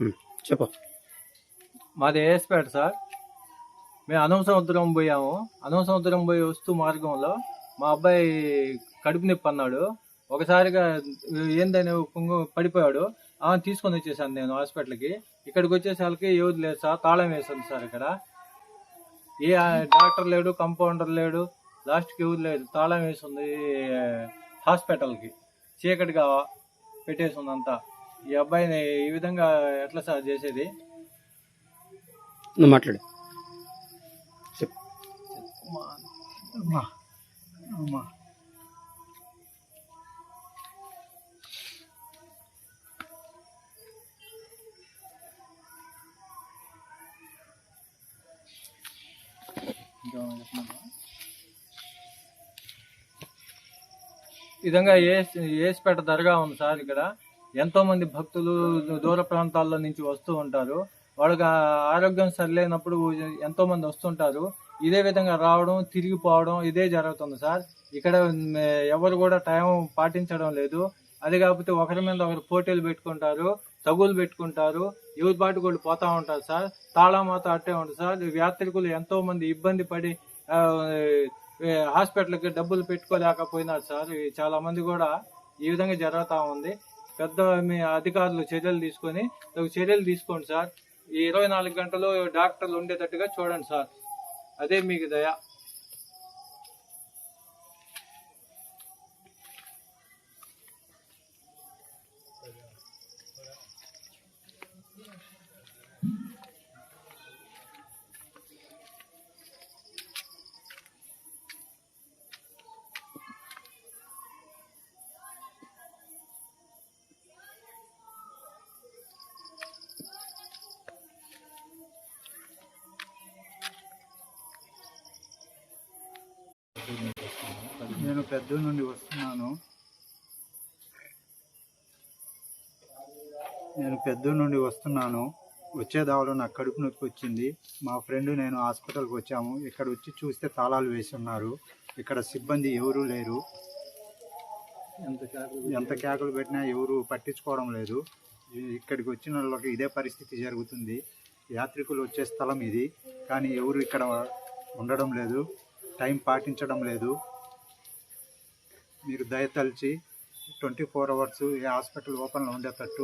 చెప్ప చెప్పు. మాది ఏఎస్పేట సార్. మేము అనం సముద్రం పోయాము. అనం సముద్రం పోయి వస్తూ మార్గంలో మా అబ్బాయి కడుపు నొప్పి అన్నాడు. ఒకసారిగా ఏందని పడిపోయాడు. ఆమె తీసుకొని వచ్చేసాను నేను హాస్పిటల్కి. ఇక్కడికి వచ్చేసరికి ఎవరు లేదు సార్ తాళం వేసింది సార్ ఇక్కడ. ఏ డాక్టర్ లేడు కంపౌండర్ లేడు లాస్ట్కి ఎవరు లేదు. తాళం వేసింది హాస్పిటల్కి. చీకటిగా పెట్టేసి ఉందంతా ఈ అబ్బాయిని ఈ విధంగా ఎట్లా సార్ చేసేది? నువ్వు మాట్లాడు. అమ్మా. అమ్మా. విధంగా ఏ ఏసిపేట దర్గా ఉంది సార్ ఇక్కడ. ఎంతో మంది భక్తులు దూర ప్రాంతాల్లో నుంచి వస్తూ ఉంటారు. వాళ్ళకి ఆరోగ్యం సరిలేనప్పుడు ఎంతో మంది వస్తుంటారు. ఇదే విధంగా రావడం తిరిగిపోవడం ఇదే జరుగుతుంది సార్. ఇక్కడ ఎవరు కూడా టైం పాటించడం లేదు. అది కాకపోతే ఒకరి మీద ఒకరు పోటీలు పెట్టుకుంటారు తగులు పెట్టుకుంటారు. ఎవరి పాటు కూడా పోతా ఉంటారు సార్. తాళమాత అట్టే ఉంటుంది సార్. యాత్రికులు ఎంతో మంది ఇబ్బంది పడి హాస్పిటల్కి డబ్బులు పెట్టుకోలేకపోయినారు సార్. చాలా మంది కూడా ఈ విధంగా జరుగుతూ ఉంది. పెద్ద మీ అధికారులు చర్యలు తీసుకొని చర్యలు తీసుకోండి సార్. ఈ ఇరవై నాలుగు గంటలు డాక్టర్లు ఉండేటట్టుగా చూడండి సార్. అదే మీకు దయ. నేను పెద్ద నుండి వస్తున్నాను. నేను పెద్ద నుండి వస్తున్నాను. వచ్చే దావలో నాకు కడుపు నొప్పి వచ్చింది. మా ఫ్రెండ్ నేను హాస్పిటల్కి వచ్చాము. ఇక్కడ వచ్చి చూస్తే తాళాలు వేసి ఉన్నారు. ఇక్కడ సిబ్బంది ఎవరూ లేరు. ఎంత కేకలు పెట్టినా ఎవరు పట్టించుకోవడం లేదు. ఇక్కడికి వచ్చిన వాళ్ళకి ఇదే పరిస్థితి జరుగుతుంది. యాత్రికులు వచ్చే స్థలం ఇది. కానీ ఎవరు ఇక్కడ ఉండడం లేదు. టైం పాటించడం లేదు. మీరు దయతలిచి ట్వంటీ ఫోర్ అవర్స్ ఏ హాస్పిటల్ ఓపెన్లో ఉండేటట్టు